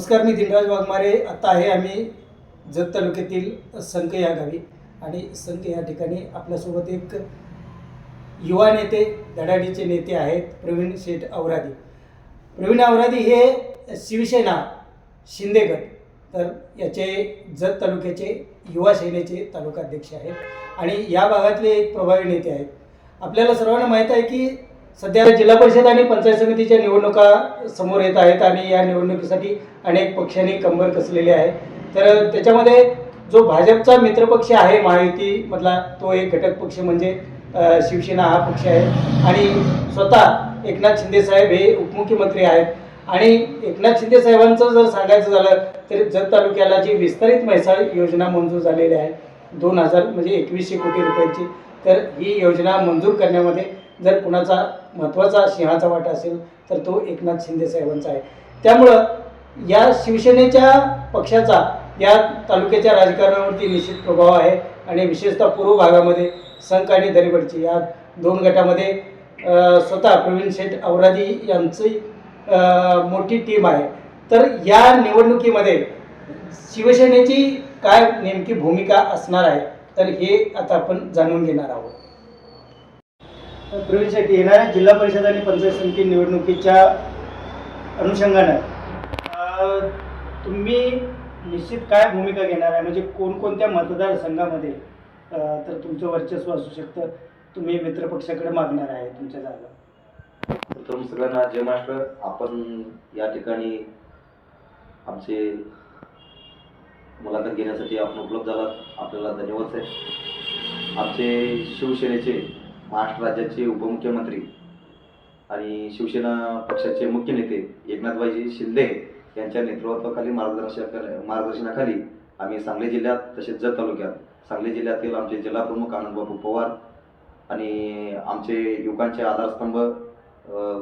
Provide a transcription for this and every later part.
नमस्कार मी दिनराज वाघमारे. आता आहे आम्ही जत तालुक्यातील संख या गावी. आणि संक या ठिकाणी आपल्यासोबत एक युवा नेते धडाडीचे नेते आहेत प्रवीण शेठ औरादी प्रवीण औरादी हे शिवसेना शिंदे गट तर याचे जत तालुक्याचे युवा सेनेचे तालुकाध्यक्ष आहेत. आणि या भागातले एक प्रभावी नेते आहेत. आपल्याला सर्वांना माहीत आहे की सध्या जिल्हा परिषद आणि पंचायत समितीच्या निवडणुका समोर येत आहेत आणि या निवडणुकीसाठी अनेक पक्षांनी कंबर कसलेले आहे. तर त्याच्यामध्ये जो भाजपचा मित्रपक्ष आहे महायुतीमधला तो एक घटक पक्ष म्हणजे शिवसेना हा पक्ष आहे. आणि स्वतः एकनाथ शिंदे साहेब हे उपमुख्यमंत्री आहेत. आणि एकनाथ शिंदे साहेबांचं जर सांगायचं झालं तर जत तालुक्याला जी विस्तारित म्हैसाळ योजना मंजूर झालेली आहे दोन हजार म्हणजे एकवीसशे कोटी रुपयांची तर ही योजना मंजूर करण्यामध्ये जर कुणाचा महत्त्वाचा सिंहाचा वाटा असेल तर तो एकनाथ शिंदे साहेबांचा आहे. त्यामुळं या शिवसेनेच्या पक्षाचा या तालुक्याच्या राजकारणावरती निश्चित प्रभाव आहे आणि विशेषतः पूर्व भागामध्ये संख आणि दरिबडची या दोन गटामध्ये स्वतः प्रवीण शेठ औरादी यांची मोठी टीम आहे. तर या निवडणुकीमध्ये शिवसेनेची काय नेमकी भूमिका असणार आहे तर हे आता आपण जाणून घेणार आहोत. प्रवेशासाठी येणाऱ्या जिल्हा परिषद आणि पंचायत समिती निवडणुकीच्या अनुषंगानं तुम्ही निश्चित काय भूमिका घेणार आहे? म्हणजे कोणकोणत्या मतदारसंघामध्ये तर तुमचं वर्चस्व असू शकतं. तुम्ही मित्रपक्षाकडे मागणार आहे तुमच्या जागा. प्रथम सगळ्यांना जय महाराष्ट्र. आपण या ठिकाणी आमचे मुलाखत घेण्यासाठी आपण उपलब्ध झालात आपल्याला धन्यवाद साहेब. आमचे शिवसेनेचे महाराष्ट्र राज्याचे उपमुख्यमंत्री आणि शिवसेना पक्षाचे मुख्य नेते एकनाथबाईजी शिंदे यांच्या नेतृत्वाखाली मार्गदर्शक मार्गदर्शनाखाली आम्ही सांगली जिल्ह्यात तसेच जत तालुक्यात सांगली जिल्ह्यातील आमचे जिल्हाप्रमुख आनंदबाबू पवार आणि आमचे युवकांचे आधारस्तंभ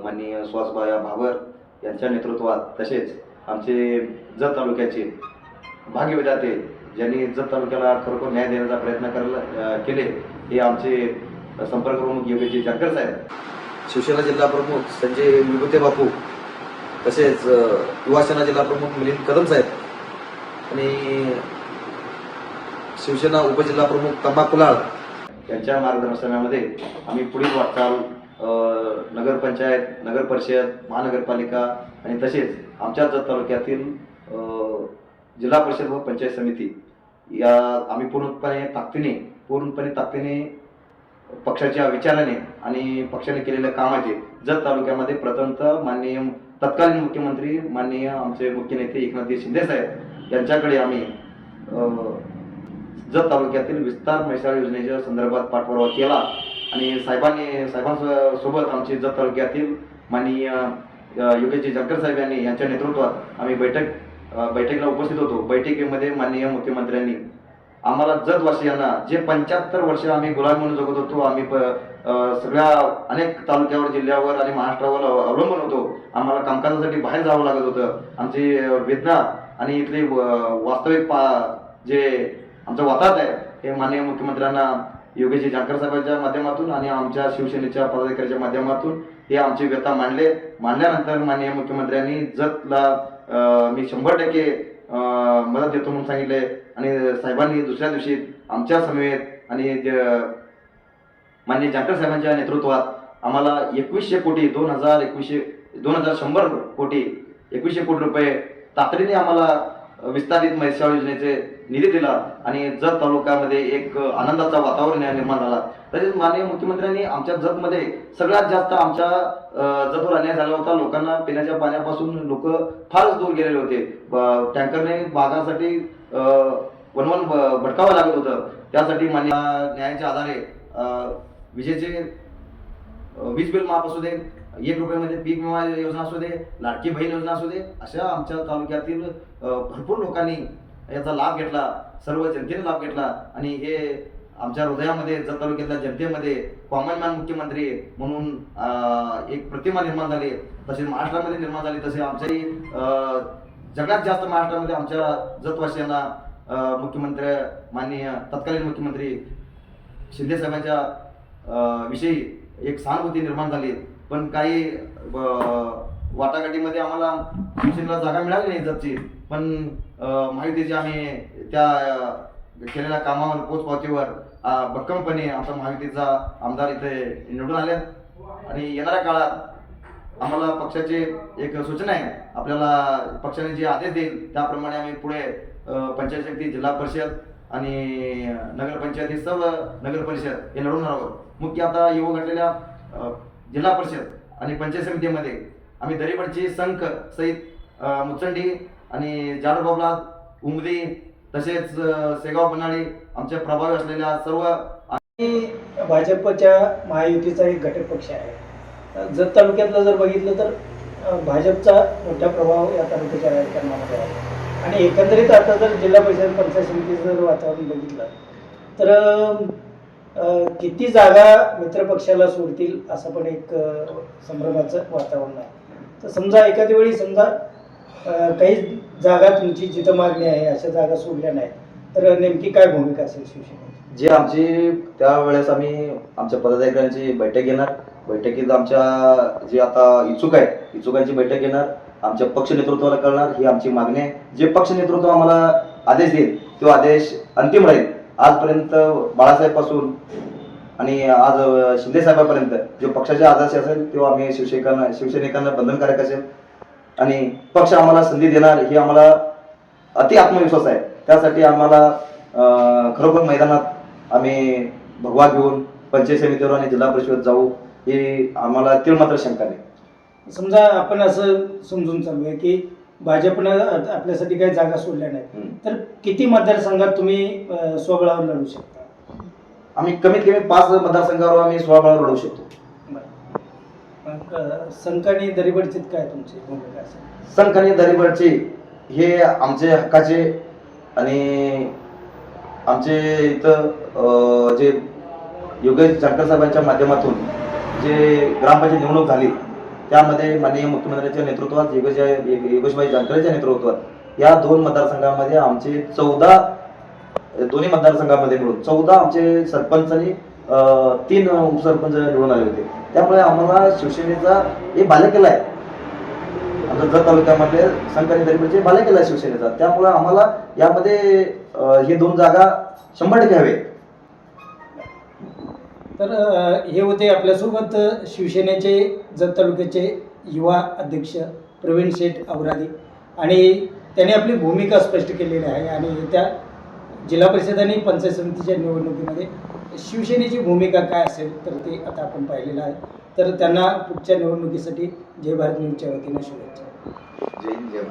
माननीय सुहासबाया भावर यांच्या नेतृत्वात तसेच आमचे जत तालुक्याचे भाग्यविधाते ज्यांनी जत तालुक्याला खरोखर न्याय देण्याचा प्रयत्न करायला केले हे आमचे संपर्क प्रमुख योगेशजी जानकर साहेब. शिवसेना जिल्हा प्रमुख संजय विभूते बापू तसेच युवासेना जिल्हा प्रमुख मिलिंद कदम साहेब आणि शिवसेना उपजिल्हा प्रमुख तंबा कुलाळ. यांच्या मार्गदर्शनामध्ये आम्ही पुढील वाटचाल नगरपंचायत नगर परिषद महानगरपालिका आणि तसेच आमच्या जत तालुक्यातील जिल्हा परिषद व पंचायत समिती या आम्ही पूर्णपणे ताकदीने पूर्णपणे ताकदीने पक्षाच्या विचाराने आणि पक्षाने केलेल्या कामाचे जत तालुक्यामध्ये प्रथमतः माननीय तत्कालीन मुख्यमंत्री माननीय आमचे मुख्य नेते एकनाथ शिंदे साहेब यांच्याकडे आम्ही जत तालुक्यातील विस्तार मैसाळ योजनेच्या संदर्भात पाठपुरावा केला आणि साहेबांनी साहेबांसोबत आमचे जत तालुक्यातील माननीय योगेशजी जानकर साहेब यांनी यांच्या नेतृत्वात आम्ही बैठक बैठकीला उपस्थित होतो. बैठकीमध्ये माननीय मुख्यमंत्र्यांनी आम्हाला जतवासियांना जे पंच्याहत्तर वर्ष आम्ही गुलाम म्हणून जगत होतो आम्ही प- सगळ्या अनेक तालुक्यावर जिल्ह्यावर आणि महाराष्ट्रावर अवलंबून होतो. आम्हाला कामकाजासाठी बाहेर जावं लागत होतं. आमची वेदना आणि इथली व- वास्तविक पा जे आमचं वातावरण आहे हे माननीय मुख्यमंत्र्यांना योगेशजी जानकर साहेबांच्या माध्यमातून आणि आमच्या शिवसेनेच्या पदाधिकाऱ्याच्या माध्यमातून हे आमची व्यथा मांडले. मांडल्यानंतर माननीय मुख्यमंत्र्यांनी जतला मी शंभर टक्के मदत देतो म्हणून सांगितले. आणि साहेबांनी दुसऱ्या दिवशी आमच्या समवेत आणि जे- माननीय जानकर साहेबांच्या नेतृत्वात आम्हाला एकवीसशे कोटी दोन हजार एकवीसशे दोन हजार शंभर कोटी एकवीसशे कोटी रुपये तातडीने आम्हाला विस्तारित म्हैसाळ योजनेचे निधी दिला आणि जत तालुक्यामध्ये एक आनंदाचा वातावरण निर्माण झाला. तसेच माननीय मुख्यमंत्र्यांनी आमच्या जतमध्ये सगळ्यात जास्त आमच्या जतवर अन्याय झाला होता. लोकांना पिण्याच्या पाण्यापासून लोक फारच दूर गेलेले होते. टँकरने भागासाठी वनवन भटकावं लागत होतं. त्यासाठी मान्य न्यायाच्या आधारे विजेचे वीज बिल माफ असू दे एक रुपयामध्ये पीक विमा योजना असू दे लाडकी बहीण योजना असू दे अशा आमच्या तालुक्यातील भरपूर लोकांनी याचा लाभ घेतला सर्व जनतेने लाभ घेतला आणि हे आमच्या हृदयामध्ये जत तालुक्यातल्या जनतेमध्ये कॉमनमॅन मुख्यमंत्री म्हणून एक प्रतिमा निर्माण झाली. तसेच महाराष्ट्रामध्ये निर्माण झाली. तसे आमच्याही जगात जास्त महाराष्ट्रामध्ये आमच्या जतवासियांना मुख्यमंत्री माननीय तत्कालीन मुख्यमंत्री शिंदे साहेबांच्या विषयी एक सहानुभूती निर्माण झाली. पण काही वाटाघाटीमध्ये आम्हाला शिवसेनेला जागा मिळाली नाही जातची पण माहितीची महायुतीचे आम्ही त्या केलेल्या कामावर पोचपावतीवर भक्कमपणे आमचा महायुतीचा आमदार इथे निवडून आले. आणि येणाऱ्या काळात आम्हाला पक्षाचे एक सूचना आहे. आपल्याला पक्षाने जे आदेश देईल त्याप्रमाणे आम्ही पुढे पंचायत समिती जिल्हा परिषद आणि नगरपंचायती सर्व नगर परिषद हे लढवणार आहोत. मुख्य आता येऊ घडलेल्या जिल्हा परिषद आणि पंचायत समितीमध्ये आम्ही दरीबडची संख सहित मुचंडी आणि जाडबाबला उमदी तसेच सेगाव बनाळी आमच्या प्रभावी असलेल्या सर्व आणि भाजपच्या महायुतीचा एक घटक पक्ष आहे. जत तालुक्यातलं जर बघितलं तर भाजपचा मोठा प्रभाव या तालुक्याच्या राजकारणामध्ये आहे. आणि एकंदरीत आता जर जिल्हा परिषद पंचायत समितीचं जर वातावरण बघितलं तर किती जागा मित्रपक्षाला सोडतील असं पण एक संभ्रमाचं वातावरण आहे. तर समजा एखाद्या वेळी समजा काही जागा तुमची जिथं मागणी आहे अशा जागा सोडल्या नाहीत. तर नेमकी काय भूमिका असेल शिवसेनेची? जी आमची त्यावेळेस आम्ही आमच्या पदाधिकाऱ्यांची बैठक घेणार. बैठकीत आमच्या जे आता इच्छुक आहेत इच्छुकांची बैठक घेणार. आमच्या पक्ष नेतृत्वाला कळणार ही आमची मागणी आहे. जे पक्ष नेतृत्व आम्हाला आदेश देईल तो आदेश अंतिम राहील. आजपर्यंत बाळासाहेबपासून आणि आज शिंदे साहेबांपर्यंत जो पक्षाचे आदर्श असेल तो आम्ही शिवसैनिकांना शिवसैनिकांना बंधनकारक असेल. आणि पक्ष आम्हाला संधी देणार ही आम्हाला अति आत्मविश्वास आहे. त्यासाठी आम्हाला खरोखर मैदानात आम्ही भगवा घेऊन पंचायत समितीवर आणि जिल्हा परिषद जाऊ ही आम्हाला तीळ मात्र शंका नाही. समजा आपण असं समजून चालूया की भाजपनं आपल्यासाठी काही जागा सोडल्या हम्म. तर किती मतदारसंघात तुम्ही स्वबळावर लढू शकता? आम्ही कमीत कमी पाच मतदारसंघावर आम्ही स्वबळावर लढू शकतो. मग अ, संख आणि दरीबडचीत काय तुमची भूमिका असेल? संख आणि दरिबडचे हे आमचे हक्काचे आणि आमचे इथं अं, जे योगेश जानकर साहेबांच्या माध्यमातून जे ग्रामपंचायत निवडणूक झाली त्यामध्ये माननीय मुख्यमंत्र्यांच्या नेतृत्वात योगेश योगेशभाई जानकरांच्या नेतृत्वात या दोन मतदारसंघामध्ये आमचे चौदा दोन्ही मतदारसंघामध्ये मिळून. चौदा आमचे सरपंच आणि तीन उपसरपंच निवडून आले होते. त्यामुळे आम्हाला शिवसेनेचा हे बालेकिल्ला आहे. आमच्या जत तालुक्यामध्ये संकरी दरीमध्ये बालेकिल्ला आहे शिवसेनेचा. त्यामुळे आम्हाला यामध्ये हे दोन जागा शंभर टक्के हवे तर हे होते आपल्यासोबत शिवसेनेचे जत तालुक्याचे युवा अध्यक्ष प्रवीण शेठ औरादी आणि त्यांनी आपली भूमिका स्पष्ट केलेली आहे आणि त्या जिल्हा परिषद आणि पंचायत समितीच्या निवडणुकीमध्ये शिवसेनेची भूमिका काय असेल तर ते आता आपण पाहिलेलं आहे. तर त्यांना पुढच्या निवडणुकीसाठी जय भारत न्यूजच्या वतीनं शुभेच्छा. जय जय